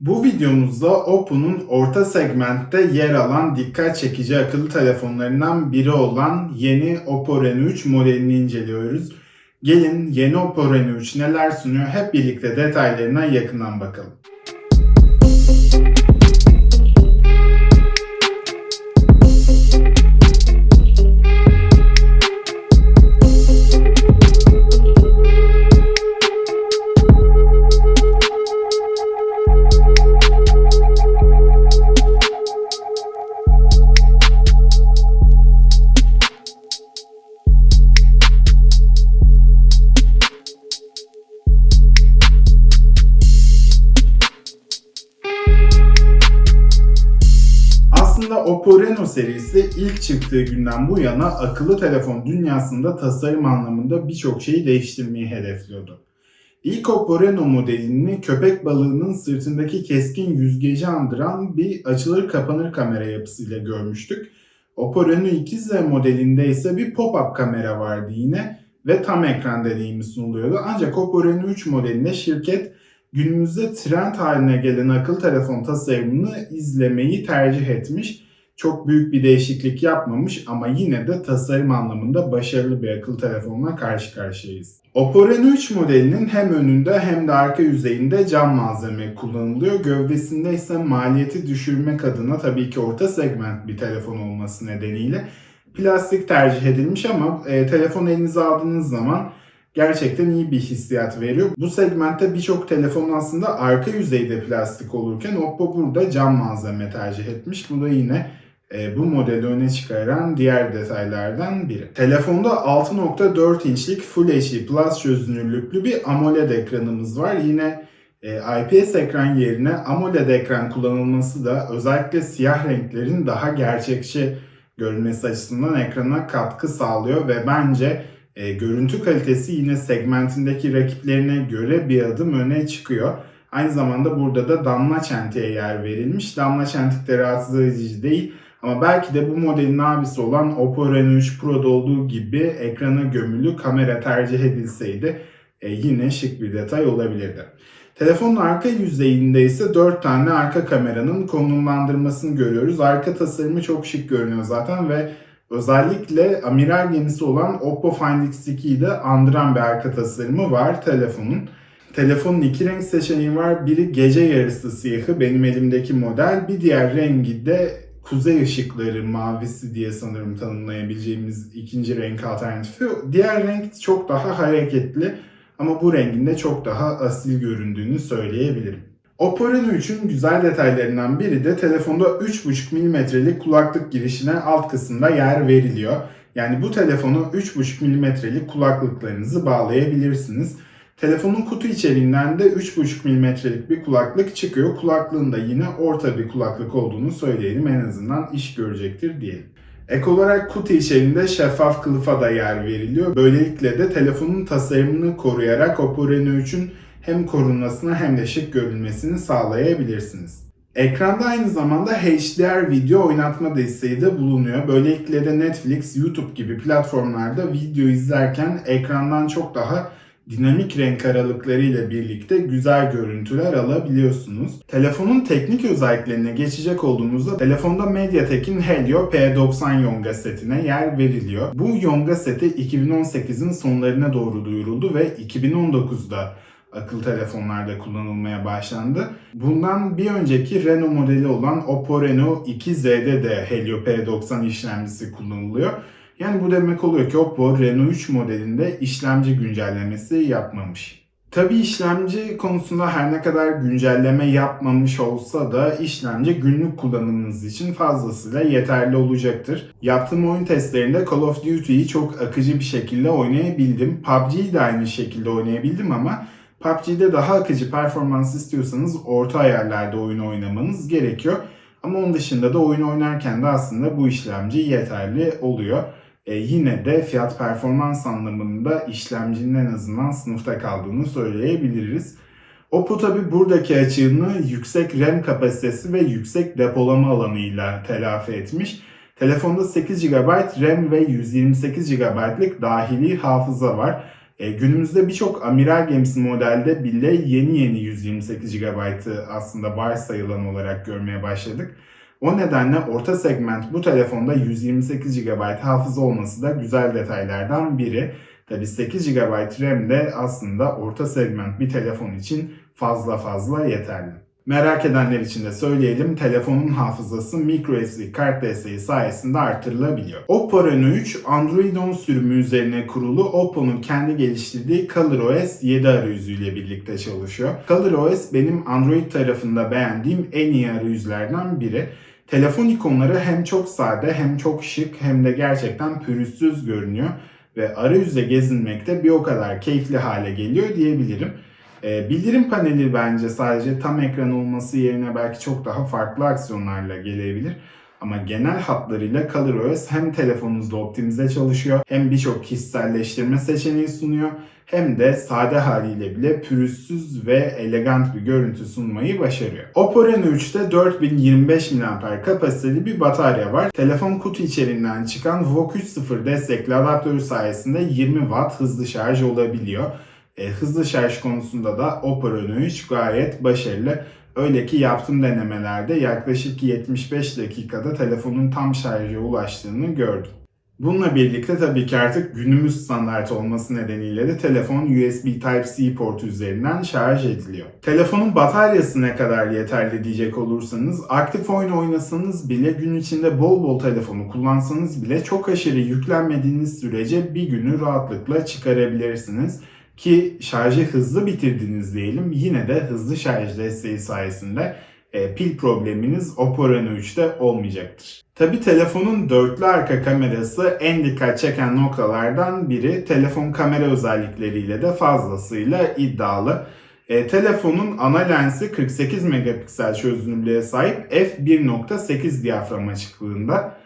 Bu videomuzda Oppo'nun orta segmentte yer alan dikkat çekici akıllı telefonlarından biri olan yeni Oppo Reno 3 modelini inceliyoruz. Gelin yeni Oppo Reno 3 neler sunuyor hep birlikte detaylarına yakından bakalım. Oppo Reno serisi ilk çıktığı günden bu yana akıllı telefon dünyasında tasarım anlamında birçok şeyi değiştirmeyi hedefliyordu. İlk Oppo Reno modelini köpek balığının sırtındaki keskin yüzgeci andıran bir açılır kapanır kamera yapısıyla görmüştük. Oppo Reno 2Z modelinde ise bir pop-up kamera vardı yine ve tam ekran deneyimi sunuluyordu. Ancak Oppo Reno 3 modelinde şirket günümüzde trend haline gelen akıllı telefon tasarımını izlemeyi tercih etmiş. Çok büyük bir değişiklik yapmamış ama yine de tasarım anlamında başarılı bir akıllı telefonla karşı karşıyayız. Oppo Reno 3 modelinin hem önünde hem de arka yüzeyinde cam malzeme kullanılıyor. Gövdesinde ise maliyeti düşürmek adına tabii ki orta segment bir telefon olması nedeniyle plastik tercih edilmiş ama e, telefon elinize aldığınız zaman gerçekten iyi bir hissiyat veriyor. Bu segmentte birçok telefon aslında arka yüzeyde plastik olurken Oppo burada cam malzeme tercih etmiş. Bu da yine e, bu modeli öne çıkaran diğer detaylardan biri. Telefonda 6.4 inçlik Full HD Plus çözünürlüklü bir AMOLED ekranımız var. Yine e, IPS ekran yerine AMOLED ekran kullanılması da özellikle siyah renklerin daha gerçekçi görünmesi açısından ekrana katkı sağlıyor ve bence e, görüntü kalitesi yine segmentindeki rakiplerine göre bir adım öne çıkıyor. Aynı zamanda burada da damla çentiğe yer verilmiş. Damla çentik de rahatsız edici değil. Ama belki de bu modelin abisi olan Oppo Reno 3 Pro'da olduğu gibi ekrana gömülü kamera tercih edilseydi e, yine şık bir detay olabilirdi. Telefonun arka yüzeyinde ise 4 tane arka kameranın konumlandırmasını görüyoruz. Arka tasarımı çok şık görünüyor zaten ve Özellikle amiral gemisi olan Oppo Find X2'yi de andıran bir arka tasarımı var telefonun. Telefonun iki renk seçeneği var. Biri gece yarısı siyahı benim elimdeki model. Bir diğer rengi de kuzey ışıkları mavisi diye sanırım tanımlayabileceğimiz ikinci renk alternatifi. Diğer renk çok daha hareketli ama bu rengin de çok daha asil göründüğünü söyleyebilirim. Oppo Reno 3'ün güzel detaylarından biri de telefonda 3.5 mm'lik kulaklık girişine alt kısımda yer veriliyor. Yani bu telefonu 3.5 mm'lik kulaklıklarınızı bağlayabilirsiniz. Telefonun kutu içeriğinden de 3.5 mm'lik bir kulaklık çıkıyor. Kulaklığın da yine orta bir kulaklık olduğunu söyleyelim. En azından iş görecektir diyelim. Ek olarak kutu içerisinde şeffaf kılıfa da yer veriliyor. Böylelikle de telefonun tasarımını koruyarak Oppo Reno 3'ün hem korunmasını hem de şık görünmesini sağlayabilirsiniz. Ekranda aynı zamanda HDR video oynatma desteği de bulunuyor. Böylelikle de Netflix, YouTube gibi platformlarda video izlerken ekrandan çok daha dinamik renk aralıkları ile birlikte güzel görüntüler alabiliyorsunuz. Telefonun teknik özelliklerine geçecek olduğumuzda telefonda MediaTek'in Helio P90 Yonga setine yer veriliyor. Bu Yonga seti 2018'in sonlarına doğru duyuruldu ve 2019'da akıllı telefonlarda kullanılmaya başlandı. Bundan bir önceki Reno modeli olan Oppo Reno 2Z'de de Helio P90 işlemcisi kullanılıyor. Yani bu demek oluyor ki Oppo Reno 3 modelinde işlemci güncellemesi yapmamış. Tabi işlemci konusunda her ne kadar güncelleme yapmamış olsa da işlemci günlük kullanımınız için fazlasıyla yeterli olacaktır. Yaptığım oyun testlerinde Call of Duty'yi çok akıcı bir şekilde oynayabildim. PUBG'yi de aynı şekilde oynayabildim ama PUBG'de daha akıcı performans istiyorsanız orta ayarlarda oyun oynamanız gerekiyor. Ama onun dışında da oyun oynarken de aslında bu işlemci yeterli oluyor. E, yine de fiyat performans anlamında işlemcinin en azından sınıfta kaldığını söyleyebiliriz. Oppo tabi buradaki açığını yüksek RAM kapasitesi ve yüksek depolama alanıyla telafi etmiş. Telefonda 8 GB RAM ve 128 GB'lık dahili hafıza var. E, günümüzde birçok amiral gemisi modelde bile yeni yeni 128 GB'ı aslında varsayılan olarak görmeye başladık. O nedenle orta segment bu telefonda 128 GB hafıza olması da güzel detaylardan biri. Tabi 8 GB RAM de aslında orta segment bir telefon için fazla fazla yeterli. Merak edenler için de söyleyelim telefonun hafızası microSD kart desteği sayesinde artırılabiliyor. Oppo Reno 3 Android 10 sürümü üzerine kurulu Oppo'nun kendi geliştirdiği ColorOS 7 arayüzüyle birlikte çalışıyor. ColorOS benim Android tarafında beğendiğim en iyi arayüzlerden biri. Telefon ikonları hem çok sade hem çok şık hem de gerçekten pürüzsüz görünüyor ve arayüzde gezinmekte bir o kadar keyifli hale geliyor diyebilirim. E, bildirim paneli bence sadece tam ekran olması yerine belki çok daha farklı aksiyonlarla gelebilir. Ama genel hatlarıyla ColorOS hem telefonunuzda optimize çalışıyor hem birçok kişiselleştirme seçeneği sunuyor hem de sade haliyle bile pürüzsüz ve elegant bir görüntü sunmayı başarıyor. Oppo Reno 3'te 4025 mAh kapasiteli bir batarya var. Telefon kutu içeriğinden çıkan VOOC 3.0 destekli adaptörü sayesinde 20 Watt hızlı şarj olabiliyor. E, hızlı şarj konusunda da Oppo Reno 3 gayet başarılı. Öyle ki yaptığım denemelerde yaklaşık 75 dakikada telefonun tam şarja ulaştığını gördüm. Bununla birlikte tabii ki artık günümüz standart olması nedeniyle de telefon USB Type-C portu üzerinden şarj ediliyor. Telefonun bataryası ne kadar yeterli diyecek olursanız aktif oyun oynasanız bile gün içinde bol bol telefonu kullansanız bile çok aşırı yüklenmediğiniz sürece bir günü rahatlıkla çıkarabilirsiniz. Ki şarjı hızlı bitirdiniz diyelim yine de hızlı şarj desteği sayesinde e, pil probleminiz Oppo Reno 3'te olmayacaktır. Tabi telefonun dörtlü arka kamerası en dikkat çeken noktalardan biri. Telefon kamera özellikleriyle de fazlasıyla iddialı. E, telefonun ana lensi 48 megapiksel çözünürlüğe sahip f1.8 diyafram açıklığında.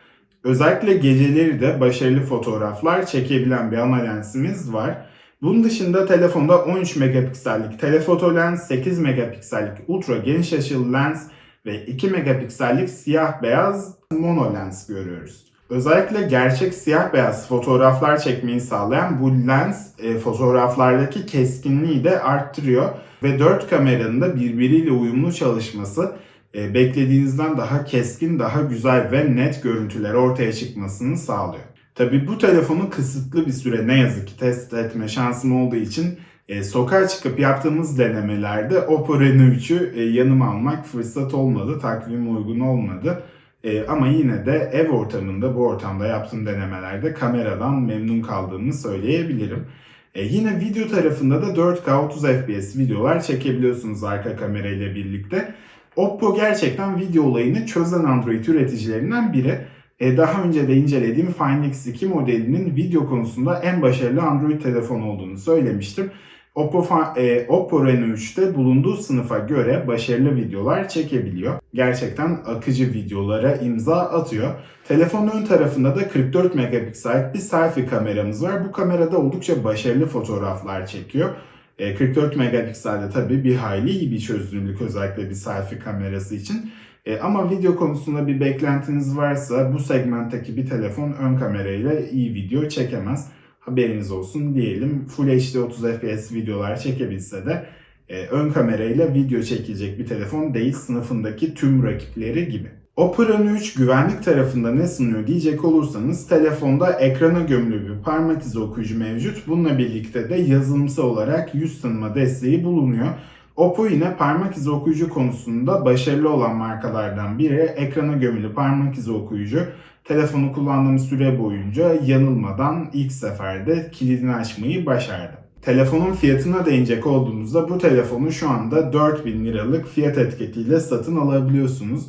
Özellikle geceleri de başarılı fotoğraflar çekebilen bir ana lensimiz var. Bunun dışında telefonda 13 megapiksellik telefoto lens, 8 megapiksellik ultra geniş açılı lens ve 2 megapiksellik siyah beyaz mono lens görüyoruz. Özellikle gerçek siyah beyaz fotoğraflar çekmeyi sağlayan bu lens e, fotoğraflardaki keskinliği de arttırıyor ve 4 kameranın da birbiriyle uyumlu çalışması e, beklediğinizden daha keskin, daha güzel ve net görüntüler ortaya çıkmasını sağlıyor. Tabi bu telefonu kısıtlı bir süre ne yazık ki test etme şansım olduğu için e, sokağa çıkıp yaptığımız denemelerde Oppo Reno 3'ü e, yanıma almak fırsat olmadı, takvim uygun olmadı. E, ama yine de ev ortamında, bu ortamda yaptığım denemelerde kameradan memnun kaldığımı söyleyebilirim. E, yine video tarafında da 4K 30 FPS videolar çekebiliyorsunuz arka kamerayla birlikte. Oppo gerçekten video olayını çözen Android üreticilerinden biri. E, daha önce de incelediğim Find X2 modelinin video konusunda en başarılı Android telefon olduğunu söylemiştim. Oppo, e, Oppo Reno 3'te bulunduğu sınıfa göre başarılı videolar çekebiliyor. Gerçekten akıcı videolara imza atıyor. Telefonun ön tarafında da 44 megapiksel bir selfie kameramız var. Bu kamerada oldukça başarılı fotoğraflar çekiyor. E, 44 megapikselde tabii bir hayli iyi bir çözünürlük özellikle bir selfie kamerası için. E, ama video konusunda bir beklentiniz varsa bu segmentteki bir telefon ön kamerayla iyi video çekemez. Haberiniz olsun diyelim. Full HD 30 FPS videolar çekebilse de e, ön kamerayla video çekecek bir telefon değil sınıfındaki tüm rakipleri gibi. Oppo Reno 3 güvenlik tarafında ne sunuyor diyecek olursanız telefonda ekrana gömülü bir parmak izi okuyucu mevcut. Bununla birlikte de yazılımsal olarak yüz tanıma desteği bulunuyor. Oppo yine parmak izi okuyucu konusunda başarılı olan markalardan biri. Ekrana gömülü parmak izi okuyucu telefonu kullandığım süre boyunca yanılmadan ilk seferde kilidini açmayı başardı. Telefonun fiyatına değinecek olduğumuzda bu telefonu şu anda 4000 liralık fiyat etiketiyle satın alabiliyorsunuz.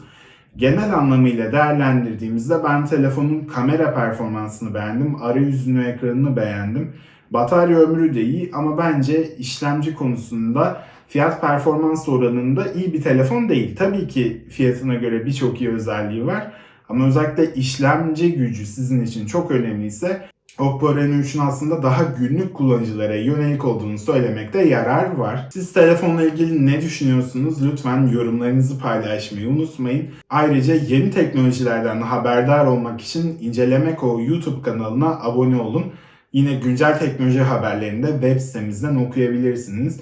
Genel anlamıyla değerlendirdiğimizde ben telefonun kamera performansını beğendim, arayüzünü, ekranını beğendim. Batarya ömrü de iyi ama bence işlemci konusunda fiyat performans oranında iyi bir telefon değil. Tabii ki fiyatına göre birçok iyi özelliği var. Ama özellikle işlemci gücü sizin için çok önemliyse Oppo Reno 3'ün aslında daha günlük kullanıcılara yönelik olduğunu söylemekte yarar var. Siz telefonla ilgili ne düşünüyorsunuz? Lütfen yorumlarınızı paylaşmayı unutmayın. Ayrıca yeni teknolojilerden haberdar olmak için İncelemeko YouTube kanalına abone olun. Yine güncel teknoloji haberlerini de web sitemizden okuyabilirsiniz.